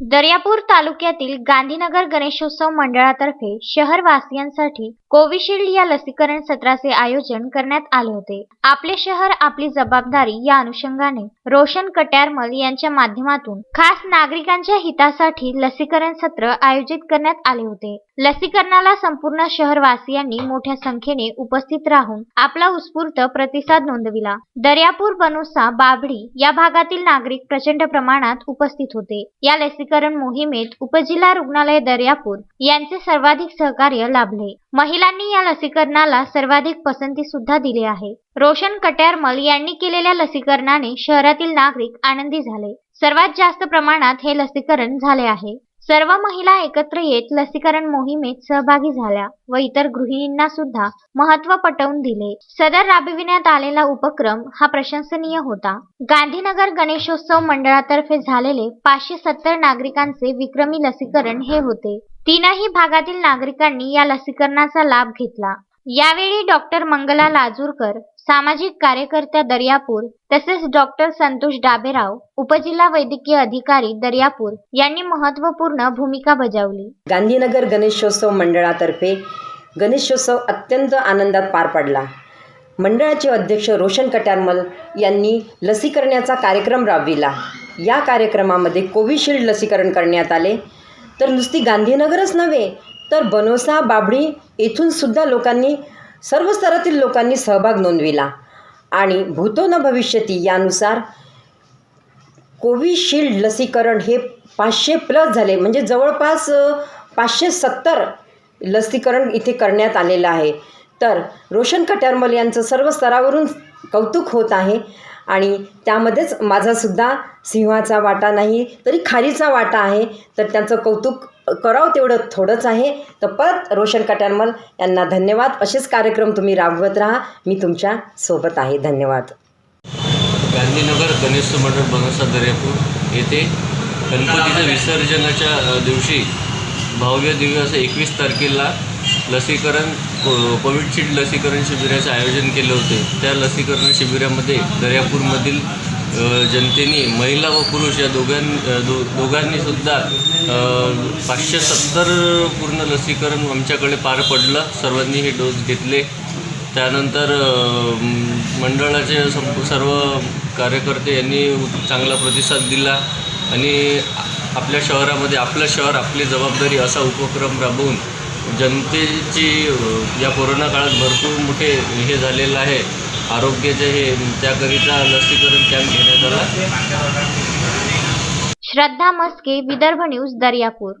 दर्यापूर तालुक्यातील गांधीनगर गणेशोत्सव मंडळातर्फे शहरवासियांसाठी कोविशिल्ड या लसीकरण सत्राचे आयोजन करण्यात आले होते. आपले शहर आपली जबाबदारी या अनुषंगाने रोशन कट्यारमल यांच्या माध्यमातून खास नागरिकांच्या हितासाठी लसीकरण सत्र आयोजित करण्यात आले होते. लसीकरणाला संपूर्ण शहरवासियांनी मोठ्या संख्येने उपस्थित राहून आपला उत्स्फूर्त प्रतिसाद नोंदविला. दर्यापूर बनोसा बाबडी या भागातील नागरिक प्रचंड प्रमाणात उपस्थित होते. या लसीकरण मोहिमेत उपजिल्हा रुग्णालय दर्यापूर यांचे सर्वाधिक सहकार्य लाभले. महिलांनी या लसीकरणाला सर्वाधिक पसंती सुद्धा दिली आहे. रोशन कट्यारमल यांनी केलेल्या लसीकरणाने शहरातील नागरिक आनंदी झाले. सर्वात जास्त प्रमाणात हे लसीकरण झाले आहे. सर्व महिला एकत्र येत लसीकरण मोहिमेत सहभागी झाल्या व इतर गृहिणींना सुद्धा महत्त्व पटवून दिले. सदर राबविण्यात आलेला उपक्रम हा प्रशंसनीय होता. गांधीनगर गणेशोत्सव मंडळातर्फे झालेले पाचशे सत्तर नागरिकांचे विक्रमी लसीकरण हे होते. तीनही भागातील नागरिकांनी या लसीकरणाचा लाभ घेतला. यावेळी डॉक्टर मंगला लाजूरकर सामाजिक कार्यकर्त्या दर्यापूर तसेच डॉक्टर संतोष डाबेराव उपजिल्हा वैद्यकीय अधिकारी दर्यापूर यांनी महत्त्वपूर्ण भूमिका बजावली. गांधीनगर गणेशोत्सव मंडळातर्फे गणेशोत्सव अत्यंत आनंदात पार पडला. मंडळाचे अध्यक्ष रोशन कट्यारमल यांनी लसीकरणाचा कार्यक्रम राबविला. या कार्यक्रमामध्ये कोविशिल्ड लसीकरण करण्यात आले. तर नुसती गांधीनगरच नव्हे तर बनोसा बाबळी येथून सुद्धा लोकांनी सर्व स्तरातील लोकांनी सहभाग नोंदविला. आणि भूतो न भविष्यती यानुसार कोविशिल्ड लसीकरण हे पाचशे प्लस झाले. म्हणजे जवळपास पाचशे सत्तर लसीकरण इथे करण्यात आलेलं आहे. तर रोशन कट्यारमल यांचं सर्व स्तरावरून कौतुक होत आहे. आणि त्यामध्येच माझासुद्धा सिंहाचा वाटा नाही तरी खारीचा वाटा आहे. तर त्यांचं कौतुक करावं तेवढं थोडंच आहे. तर परत रोशन कट्यारमल यांना धन्यवाद. असेच कार्यक्रम तुम्ही राबवत राहा. मी तुमच्यासोबत आहे. धन्यवाद. गांधीनगर गणेश मंडळ बनसा दर्यापूर येथे गणपतीच्या विसर्जनाच्या दिवशी भव्य दिव्य असं एकवीस तारखेला लसीकरण कोविडशील्ड लसीकरण शिबिराचे आयोजन केले होते. त्या लसीकरण शिबिरामध्ये दर्यापूरमधील जनतेने महिला व पुरुष या दोघां दो दोघांनीसुद्धा पाचशे सत्तर पूर्ण लसीकरण आमच्याकडे पार पडलं. सर्वांनी हे डोस घेतले. त्यानंतर मंडळाचे संप सर्व कार्यकर्ते यांनी चांगला प्रतिसाद दिला आणि आपल्या शहरामध्ये आपलं शहर आपली जबाबदारी असा उपक्रम राबवून जनतेची या कोरोना काळात भरपूर मोठे हे झालेलं आहे. आरोग्याचे हे त्याकरिता लसीकरण कॅम्प घेण्यात आला. श्रद्धा मस्के विदर्भ न्यूज दर्यापूर.